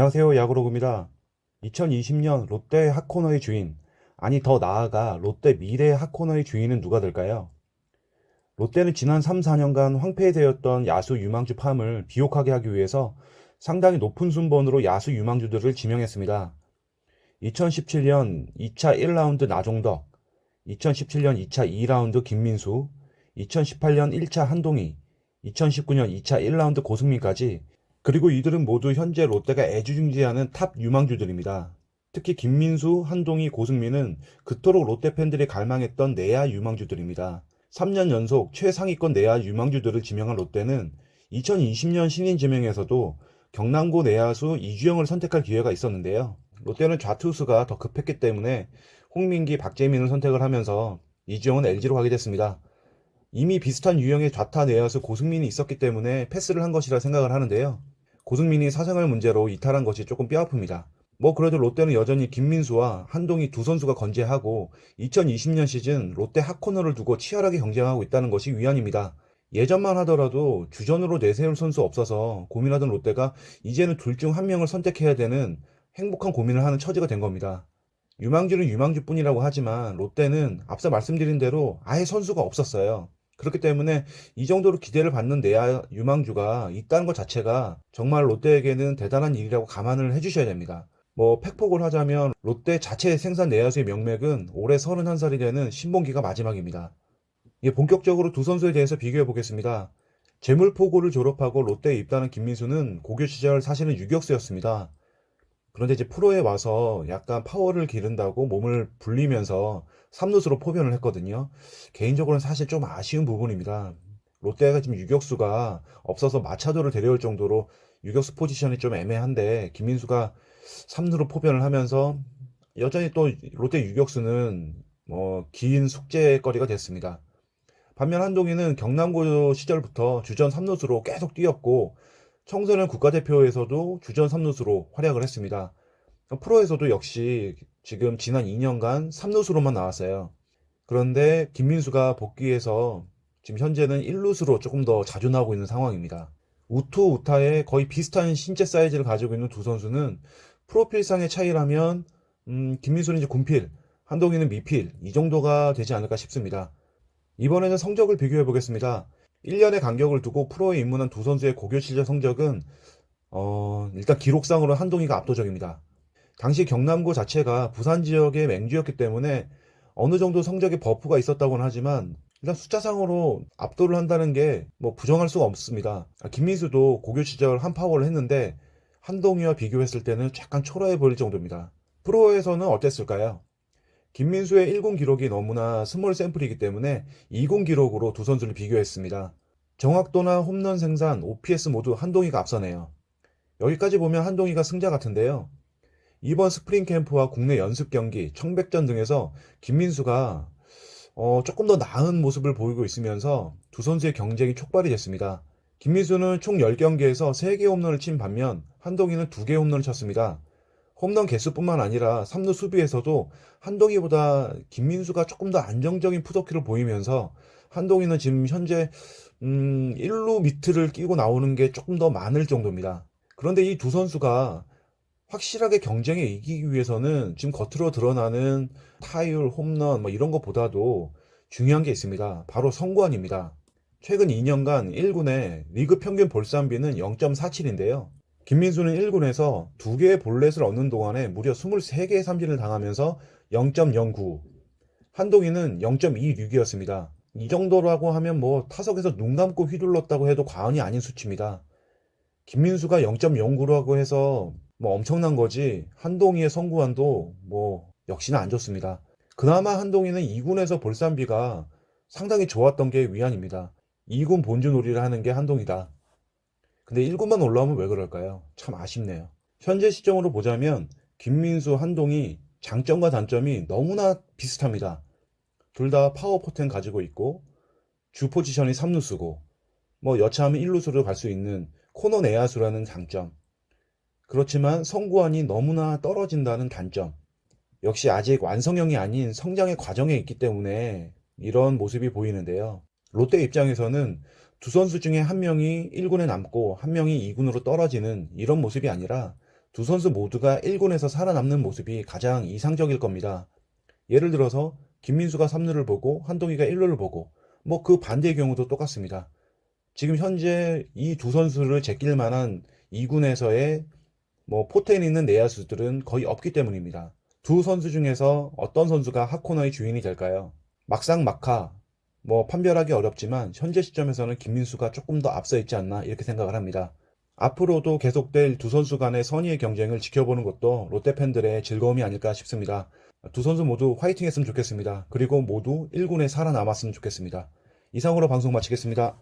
안녕하세요. 야구로그입니다. 2020년 롯데 핫코너의 주인, 아니 더 나아가 롯데 미래 핫코너의 주인은 누가 될까요? 롯데는 지난 3, 4년간 황폐되었던 야수 유망주 팜을 비옥하게 하기 위해서 상당히 높은 순번으로 야수 유망주들을 지명했습니다. 2017년 2차 1라운드 나종덕, 2017년 2차 2라운드 김민수, 2018년 1차 한동희, 2019년 2차 1라운드 고승민까지 그리고 이들은 모두 현재 롯데가 애지중지하는 탑 유망주들입니다. 특히 김민수, 한동희, 고승민은 그토록 롯데 팬들이 갈망했던 내야 유망주들입니다. 3년 연속 최상위권 내야 유망주들을 지명한 롯데는 2020년 신인 지명에서도 경남고 내야수 이주영을 선택할 기회가 있었는데요. 롯데는 좌투수가 더 급했기 때문에 홍민기, 박재민을 선택을 하면서 이주영은 LG로 가게 됐습니다. 이미 비슷한 유형의 좌타 내야수 고승민이 있었기 때문에 패스를 한 것이라 생각을 하는데요. 고승민이 사생활 문제로 이탈한 것이 조금 뼈아픕니다. 뭐 그래도 롯데는 여전히 김민수와 한동희 두 선수가 건재하고 2020년 시즌 롯데 핫코너를 두고 치열하게 경쟁하고 있다는 것이 위안입니다. 예전만 하더라도 주전으로 내세울 선수 없어서 고민하던 롯데가 이제는 둘 중 한 명을 선택해야 되는 행복한 고민을 하는 처지가 된 겁니다. 유망주는 유망주뿐이라고 하지만 롯데는 앞서 말씀드린 대로 아예 선수가 없었어요. 그렇기 때문에 이 정도로 기대를 받는 내야 유망주가 있다는 것 자체가 정말 롯데에게는 대단한 일이라고 감안을 해주셔야 됩니다. 뭐 팩폭을 하자면 롯데 자체 생산 내야수의 명맥은 올해 31살이 되는 신봉기가 마지막입니다. 예, 본격적으로 두 선수에 대해서 비교해 보겠습니다. 재물포고를 졸업하고 롯데에 입단한 김민수는 고교 시절 사실은 유격수였습니다. 그런데 이제 프로에 와서 약간 파워를 기른다고 몸을 불리면서 3루수로 포변을 했거든요. 개인적으로는 사실 좀 아쉬운 부분입니다. 롯데가 지금 유격수가 없어서 마차도를 데려올 정도로 유격수 포지션이 좀 애매한데 김민수가 3루로 포변을 하면서 여전히 또 롯데 유격수는 뭐 긴 숙제거리가 됐습니다. 반면 한동희는 경남고 시절부터 주전 3루수로 계속 뛰었고 청소년 국가대표에서도 주전 3루수로 활약을 했습니다. 프로에서도 역시 지금 지난 2년간 3루수로만 나왔어요. 그런데 김민수가 복귀해서 지금 현재는 1루수로 조금 더 자주 나오고 있는 상황입니다. 우투, 우타의 거의 비슷한 신체 사이즈를 가지고 있는 두 선수는 프로필상의 차이라면 음, 김민수는 이제 군필, 한동희는 미필 이 정도가 되지 않을까 싶습니다. 이번에는 성적을 비교해 보겠습니다. 1년의 간격을 두고 프로에 입문한 두 선수의 고교 시절 성적은 어, 일단 기록상으로 한동희가 압도적입니다. 당시 경남고 자체가 부산 지역의 맹주였기 때문에 어느 정도 성적에 버프가 있었다고는 하지만 일단 숫자상으로 압도를 한다는 게 뭐 부정할 수가 없습니다. 아, 김민수도 고교 시절 한 파워를 했는데 한동희와 비교했을 때는 약간 초라해 보일 정도입니다. 프로에서는 어땠을까요? 김민수의 1군 기록이 너무나 스몰 샘플이기 때문에 2군 기록으로 두 선수를 비교했습니다. 정확도나 홈런 생산, OPS 모두 한동희가 앞서네요. 여기까지 보면 한동희가 승자 같은데요. 이번 스프링 캠프와 국내 연습 경기, 청백전 등에서 김민수가 어, 조금 더 나은 모습을 보이고 있으면서 두 선수의 경쟁이 촉발이 됐습니다. 김민수는 총 10경기에서 3개 홈런을 친 반면 한동희는 2개 홈런을 쳤습니다. 홈런 개수뿐만 아니라 3루 수비에서도 한동희보다 김민수가 조금 더 안정적인 푸더키를 보이면서 한동희는 지금 현재 음, 1루 미트를 끼고 나오는 게 조금 더 많을 정도입니다. 그런데 이 두 선수가 확실하게 경쟁에 이기기 위해서는 지금 겉으로 드러나는 타율, 홈런 뭐 이런 것보다도 중요한 게 있습니다. 바로 성구안입니다. 최근 2년간 1군의 리그 평균 볼쌈비는 0.47인데요. 김민수는 1군에서 2개의 볼넷을 얻는 동안에 무려 23개의 삼진을 당하면서 0.09. 한동희는 0.26이었습니다. 이 정도라고 하면 뭐 타석에서 눈 감고 휘둘렀다고 해도 과언이 아닌 수치입니다. 김민수가 0.09라고 해서 뭐 엄청난 거지 한동희의 선구안도 뭐 역시나 안 좋습니다. 그나마 한동희는 2군에서 볼쌈비가 상당히 좋았던 게 위안입니다. 2군 본주 놀이를 하는 게 한동이다. 근데 1군만 올라오면 왜 그럴까요? 참 아쉽네요. 현재 시점으로 보자면 김민수, 한동희 장점과 단점이 너무나 비슷합니다. 둘 다 파워 포텐 가지고 있고 주 포지션이 3루수고 뭐 여차하면 1루수로 갈 수 있는 코너 내야수라는 장점. 그렇지만 성구안이 너무나 떨어진다는 단점. 역시 아직 완성형이 아닌 성장의 과정에 있기 때문에 이런 모습이 보이는데요. 롯데 입장에서는 두 선수 중에 한 명이 1군에 남고 한 명이 2군으로 떨어지는 이런 모습이 아니라 두 선수 모두가 1군에서 살아남는 모습이 가장 이상적일 겁니다. 예를 들어서 김민수가 3루를 보고 한동희가 1루를 보고 뭐 그 반대의 경우도 똑같습니다. 지금 현재 이 두 선수를 제낄 만한 2군에서의 뭐 포텐 있는 내야수들은 거의 없기 때문입니다. 두 선수 중에서 어떤 선수가 핫코너의 주인이 될까요? 막상 막하 뭐 판별하기 어렵지만 현재 시점에서는 김민수가 조금 더 앞서 있지 않나 이렇게 생각을 합니다. 앞으로도 계속될 두 선수 간의 선의의 경쟁을 지켜보는 것도 롯데 팬들의 즐거움이 아닐까 싶습니다. 두 선수 모두 화이팅 했으면 좋겠습니다. 그리고 모두 1군에 살아남았으면 좋겠습니다. 이상으로 방송 마치겠습니다.